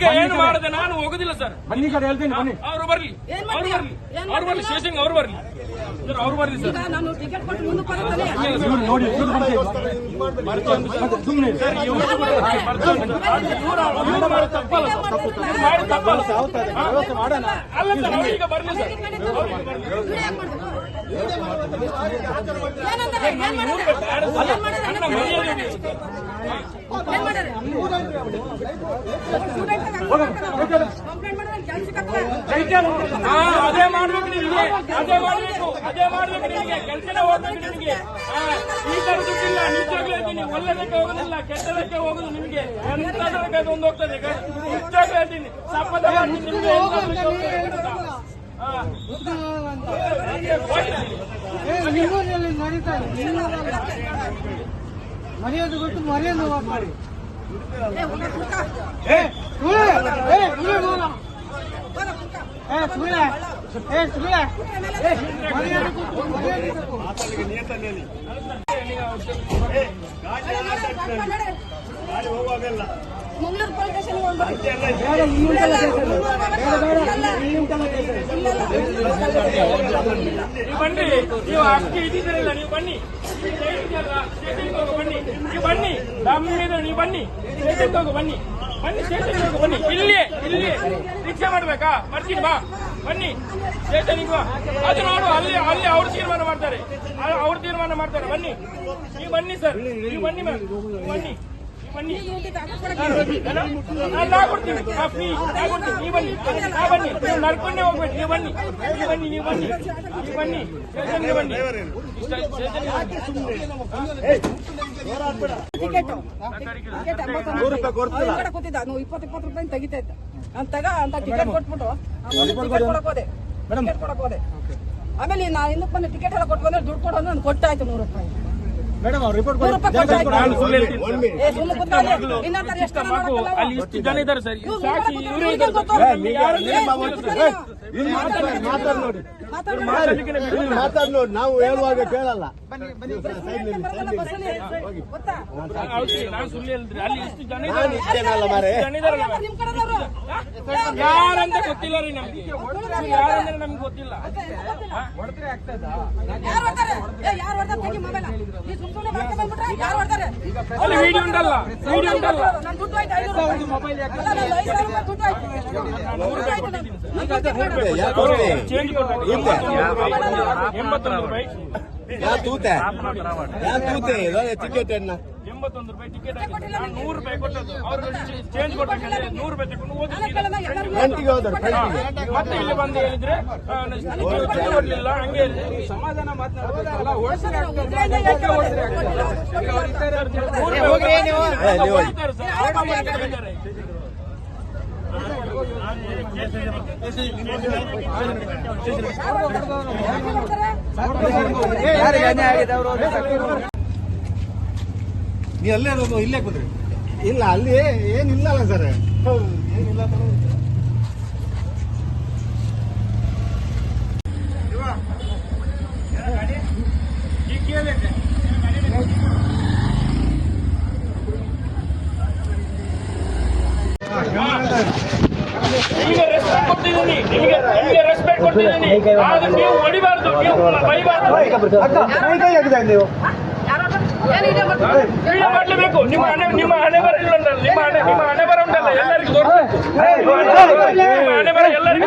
ಅವರಿಗೆ ಏನು ಮಾಡದೆ ನಾನು ಹೋಗುದಿಲ್ಲ ಸರ್. ಬನ್ನಿ ಕಡೆ ಹೇಳ್ತೀನಿ ಬನ್ನಿ. ಅವರು ಬರ್ಲಿ. ಏನ್ ಅವ್ರು? ಬರ್ಲಿ. ಅವ್ರು ಬರ್ಲಿ ಶೇಷಂಗ್ ಅವ್ರು ಬರ್ಲಿ. ಸರ್ ಅವ್ರು ಬರ್ಲಿ ಸರ್. ನಾನು ಟಿಕೆಟ್ ಕೊಟ್ಟು ಮುಂದಕ್ಕೆ ಬರುತ್ತಾನೆ ಇವ್ರು ನೋಡಿ ಇವ್ರು ಮತ್ತೆ ಸುಮ್ಮನೆ ಇವ್ರು ಮಾಡಿ ತಪ್ಪಲ್ಲ ಇವ್ರು ಮಾಡಿ ತಪ್ಪಲ್ಲ ಅಲ್ಲ ಸರ್ ಈಗ ಬರ್ಲಿ ಸರ್. ಅದೇ ಮಾಡ್ಬೇಕು ನಿಮಗೆ. ಅದೇ ಮಾಡ್ಬೇಕು ಅದೇ ಮಾಡ್ಬೇಕು ನಿಮಗೆ. ಕೆಲಸನೇ ಹೋಗ್ಬೇಕು ನಿಮಗೆ. ಈ ತರ ದುಡ್ಡಿಲ್ಲ ನಿಜವಾಗ್ಲೂ ಹೇಳ್ತೀನಿ ಒಳ್ಳೆದಕ್ಕೆ ಹೋಗೋದಿಲ್ಲ ಕೆಟ್ಟದಕ್ಕೆ ಹೋಗೋದು ನಿಮಗೆ. ಎಂತದಕ್ಕೆ ಒಂದು ಹೋಗ್ತದೆ. ನಿಜವಾಗ್ಲೂ ಹೇಳ್ತೀನಿ. ಸಪ್ಪದ ನಿಮ್ಗೆ ಎಂತದಕ್ಕೆ ಹೋಗ್ತದೆ ಮರಿಯೋದು. ಮರ್ಯಾದೆ ಕೊಟ್ಟು ಮರ್ಯಾದೆ ಮಾಡಿ. ಏ, ಸುಳ್ಳೆ. ಏ ಸುಳ್ಳೆ ಮರ್ಯಾದೆ ಮರ್ಯಾದೆ ಕೊಟ್ಟು. ಮಂಗಳೂರು ಪೊಲೀಸ್ ಸ್ಟೇಷನ್ಗೆ ಹೋಗ್ಬರ್ರಿ. ನೀವು ಬನ್ನಿ. ನೀವು ಅಕ್ಕಿ ಇದ್ದಿದ್ರಲ್ಲ ನೀವು ಬನ್ನಿ. ಬನ್ನಿ. ನೀವು ಬನ್ನಿ. ದಮ್ಮಿದ್ರೆ ನೀವು ಬನ್ನಿ. ಸ್ಟೇಷನ್ಗೆ ಬನ್ನಿ. ಬನ್ನಿ, ಸ್ಟೇಷನ್ಗೆ ಬನ್ನಿ. ಇಲ್ಲಿ ಇಲ್ಲಿ. ರಿಕ್ಷಾ ಮಾಡ್ಬೇಕಾ? ಬರ್ತೀನಿ ಬಾ. ಬನ್ನಿ. ಸ್ಟೇಷನ್ಗೆ ಬಾ. ಅದು ನೋಡು, ಅಲ್ಲಿ ಅಲ್ಲಿ ಅವ್ರು ತೀರ್ಮಾನ ಮಾಡ್ತಾರೆ. ಅವ್ರು ತೀರ್ಮಾನ ಮಾಡ್ತಾರೆ. ಬನ್ನಿ. ನೀವು ಬನ್ನಿ, ಸರ್. ನೀವು ಬನ್ನಿ, ಮ್ಯಾಮ್. ಬನ್ನಿ. ನಡ್ಕೊಂಡೇ ಹೋಗ್ಬೇಕು ನೀವು ಬನ್ನಿ ನೀವು ಬನ್ನಿ ನೀವು ಬನ್ನಿ ನೀವು ಬನ್ನಿ ಸ್ಟೇಷನ್ಗೆ ಬನ್ನಿ ಸ್ಟೇ- ಸ್ಟೇಷನ್ಗೆ ಟಿಕೆಟ್ ಟಿಕೆಟ್ ಎಂಬತ್ತೊಂದು ಈ ಕಡೆ ಕೂತಿದ್ದ ನಾವು ಇಪ್ಪತ್ತು ಇಪ್ಪತ್ತು ರೂಪಾಯಿ ತೆಗಿತಾ ಇದ್ದ ನಾನು ತಗ ಅಂತ ಟಿಕೆಟ್ ಕೊಟ್ಬಿಟ್ಟು ಟಿಕೆಟ್ ಕೊಡಕ್ ಹೋದೆ ಟಿಕೆಟ್ ಕೊಡಕ್ ಹೋದೆ ಆಮೇಲೆ ನಾ ಹಿಂದಕ್ಕೆ ಬಂದು ಟಿಕೆಟ್ ಎಲ್ಲ ಕೊಟ್ಟು ಬಂದ್ರೆ ದುಡ್ಡು ಕೊಡೋದು ನಾನು ಕೊಟ್ಟಾಯ್ತು ನೂರು ರೂಪಾಯಿ ಮೇಡಮ್ ಅವ್ರು ರಿಪೋರ್ಟ್ ಎಷ್ಟು ಜನ? ಅಲ್ಲಿ ಇಷ್ಟು ಜನ ಇದ್ದಾರೆ ಸರ್. ಇವ್ರು ಸಾಕ್ಷಿ ಮಾತಾಡಿ ನೋಡಿ ಮಾತಾಡು. ಮಾತಾಡ್ ನೋಡಿ ನಾವು ಹೇಳುವಾಗ ಕೇಳಲ್ಲ ಯಾರಂತ ಗೊತ್ತಿಲ್ಲ ರೀ ನಮ್ಗೆ ಯಾರಂದ್ರೆ ನಮ್ಗೆ ಗೊತ್ತಿಲ್ಲ ಮೊಬೈಲ್. ಅಲ್ಲಿ ವಿಡಿಯೋ ಉಂಟಲ್ಲ ವಿಡಿಯೋ ಉಂಟಲ್ಲ ನನ್ ಐನೂರು ರೂಪಾಯಿ. ಯಾ ತೂತೆ? ಯಾ ತೂತೆ? ಇದು ಟಿಕೆಟ್ ಅನ್ನ ಎಂಬತ್ತೊಂದು ರೂಪಾಯಿ ಟಿಕೆಟ್ ನಾನು ನೂರು ರೂಪಾಯಿ ಕೊಟ್ಟದ್ದು. ಅವ್ರು ಚೇಂಜ್ ಕೊಡ್ಬೇಕಂದ್ರೆ ನೂರು ರೂಪಾಯಿ ತಗೊಂಡು ಫ್ರಂಟಿಗೆ ಮತ್ತೆ ಇಲ್ಲಿ ಬಂದು ಹೇಳಿದ್ರೆ ಕೊಡ್ಲಿಲ್ಲ ಹಂಗೆ ಸಮಾಧಾನ ಯಾಕೆ ಹೊಡ್ತಾರೆ? ಕೊಟ್ಟಿಲ್ಲ. ಏ, ನೀವು ಹೋಗಿ. ಯಾರಿಗೆ ಅನ್ಯಾಯ ಆಗಿದೆ ಅವರು ನೀ ಅಲ್ಲೇ ಇರೋದು ಇಲ್ಲೇ ಕೂತ್ರಿ. ಇಲ್ಲ ಅಲ್ಲಿ ಏನಿಲ್ಲಲ್ಲ ಸರ್. ನಿಮಗೆ ನಿಮಗೆ ನಿಮಗೆ ರೆಸ್ಪೆಕ್ಟ್ ಕೊಡ್ತಿದ್ದೀನಿ ಆದ್ರೆ ನೀವು ಹೊಡಿಬಾರ್ದು ನೀವು ಬೈಬಾರ್ದು ನೀವು? ವಿಡಿಯೋ ಮಾಡಲೇಬೇಕು ನಿಮ್ಮ ಹಣೆ ನಿಮ್ಮ ಹಣೆ ಬರ ಇಲ್ಲ ನಿಮ್ಮ ಹಣೆ ನಿಮ್ಮ ಹಣೆ ಬರ ಉಂಟಲ್ಲ ಎಲ್ಲರಿಗೂ ತೋರಿಸ್ಬೇಕು ನಿಮ್ಮ ಹಣೆ ಬರ ಎಲ್ಲರಿಗೂ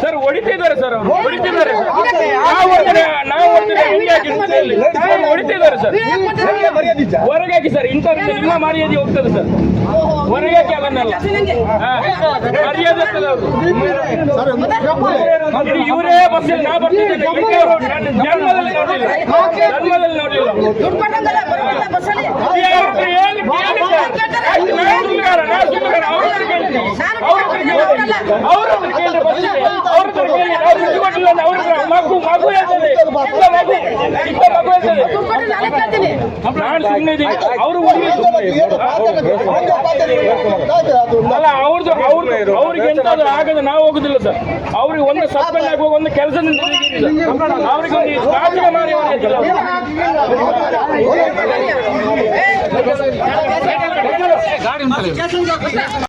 ಸರ್ ಹೊಡಿತಿದ್ದಾರೆ ಸರ್ ಹೊಡಿತಿದ್ದಾರೆ ನಾವು ನಾವು ಹಿಂಗೆ ಹಾಕಿ ಇರ್ತದೆ? ಅವ್ರು ಹೊಡಿತಿದ್ದಾರೆ ಸರ್ ಹೊರಗೆ ಹಾಕಿ ಸರ್ ಇಂಥ ನಿಮ್ಮ ಮರ್ಯಾದೆ ಹೋಗ್ತದೆ ಸರ್ ಹೊರಗೆ ಹಾಕಿ ಅದನ್ನೆಲ್ಲ ಹಾ. ಮರ್ಯಾದೆ ಇರ್ತದೆ ಅವ್ರು ಇದು ಇವರೇ ಬರ್ತೀನಿ ನಾ ಬರ್ತೀನಿ ಅಂತ ಹಿಂಗೆ ಅವ್ರು ನನ್ನ ಜನ್ಮದಲ್ಲಿ ನೋಡಲಿಲ್ಲ ಜನ್ಮದಲ್ಲಿ ನೋಡಲಿಲ್ಲ ಅವ್ರ ಹತ್ರ ಏನು ಕೇಳಿ ಸರ್ ಆಯ್ತು, ನಾನು ಸುಳ್ಳುಗಾರ, ನಾನು ಸುಳ್ಳುಗಾರ. ಅವ್ರ ಹತ್ರ ಕೇಳ್ತೀನಿ. ಅವ್ರ ಹತ್ರ ಕೇಳ್ತೀನಿ. ಅವ್ರ ಹತ್ರ ಕೇಳಿ ಬರ್ತೀನಿ. ಅವ್ರ ಹತ್ರ ಕೇಳಿ ನಾವು ದುಡ್ಡು ಕೊಟ್ಟಿಲ್ಲ ಅಂತ ಅವ್ರ ಹತ್ರ ಮಗು ಮಗು ಹೇಳ್ತದೆ ಚಿಕ್ಕ ಮಗು ಅವರು ಅವ್ರಿಗೆ ಎಂತಾದ್ರೂ ಆಗದ ನಾವು ಹೋಗುದಿಲ್ಲ ಸರ್ ಅವ್ರಿಗೆ ಒಂದು ಸಸ್ಪೆಂಡ್ ಆಗುವ ಒಂದು ಕೆಲಸದಿಂದ ಅವ್ರಿಗೆ ಒಂದು